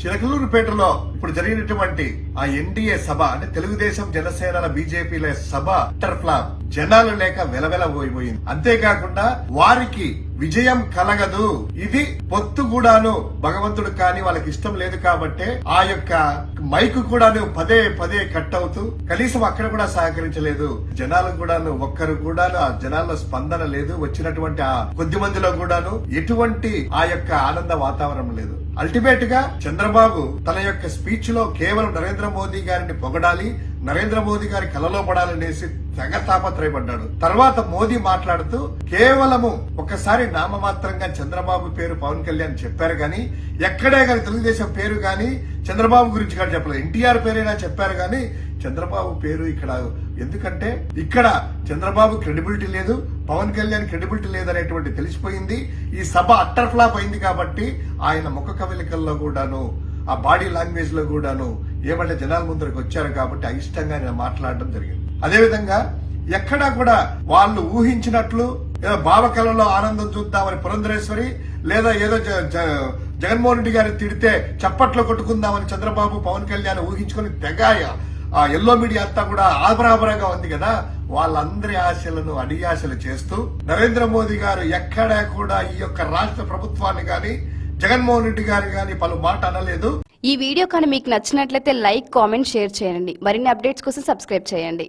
చిలకలూరుపేటలో ఇప్పుడు జరిగినటువంటి ఆ ఎన్డీఏ సభ అంటే తెలుగుదేశం జనసేనల బీజేపీల సభ అట్టర్ ఫ్లాప్ జనాలు లేక వెలవెల పోయిపోయింది. అంతేకాకుండా వారికి విజయం కలగదు. ఇది పొత్తు కూడాను భగవంతుడు కాని వాళ్ళకి ఇష్టం లేదు కాబట్టి ఆ యొక్క మైక్ కూడాను పదే పదే కట్ అవుతూ కనీసం అక్కడ కూడా సహకరించలేదు. జనాలు కూడాను ఒక్కరు కూడాను ఆ జనాల్లో స్పందన లేదు. వచ్చినటువంటి ఆ కొద్ది మందిలో కూడాను ఎటువంటి ఆ యొక్క ఆనంద వాతావరణం లేదు. అల్టిమేట్గా చంద్రబాబు తన యొక్క స్పీచ్లో కేవలం నరేంద్ర మోదీ గారిని పొగడాలి నరేంద్ర మోదీ గారి కలలో పడాలనేసి తెగ తాపత్రయపడ్డాడు. తర్వాత మోదీ మాట్లాడుతూ కేవలము ఒకసారి నామమాత్రంగా చంద్రబాబు పేరు పవన్ కళ్యాణ్ చెప్పారు గాని ఎక్కడే గాని తెలుగుదేశం పేరు గాని చంద్రబాబు గురించి కానీ చెప్పలేదు. ఎన్టీఆర్ పేరైనా చెప్పారు గాని చంద్రబాబు పేరు ఇక్కడ ఎందుకంటే ఇక్కడ చంద్రబాబు క్రెడిబిలిటీ లేదు పవన్ కళ్యాణ్ క్రెడిబిలిటీ లేదనేటువంటి తెలిసిపోయింది. ఈ సభ అట్టర్ ఫ్లాప్ అయింది కాబట్టి ఆయన ముఖ కవలికల్లో కూడాను ఆ బాడీ లాంగ్వేజ్లో కూడాను ఏమంటే జనాల ముందరకు వచ్చారు కాబట్టి అయిష్టంగా ఆయన మాట్లాడడం జరిగింది. అదేవిధంగా ఎక్కడా కూడా వాళ్ళు ఊహించినట్లు ఏదో భావకళలో ఆనందం చూద్దామని పురంధరేశ్వరి లేదా ఏదో జ- జ- జగన్మోహన్ రెడ్డి గారిని తిడితే చప్పట్లు కొట్టుకుందామని చంద్రబాబు పవన్ కళ్యాణ్ ఊహించుకొని తెగాయ? ఆ ఎల్లో మీడియా అంతా కూడా ఆభరాభరంగా ఉంది కదా. వాళ్ళందరి ఆశలను అడియాశలు చేస్తూ నరేంద్ర మోదీ గారు ఎక్కడా కూడా ఈ యొక్క రాష్ట్ర ప్రభుత్వాన్ని గాని జగన్మోహన్ రెడ్డి గారు గాని పలు మాట అనలేదు. ఈ వీడియో కానీ మీకు నచ్చినట్లయితే లైక్ కామెంట్ షేర్ చేయండి. మరిన్ని అప్డేట్స్ కోసం సబ్స్క్రైబ్ చేయండి.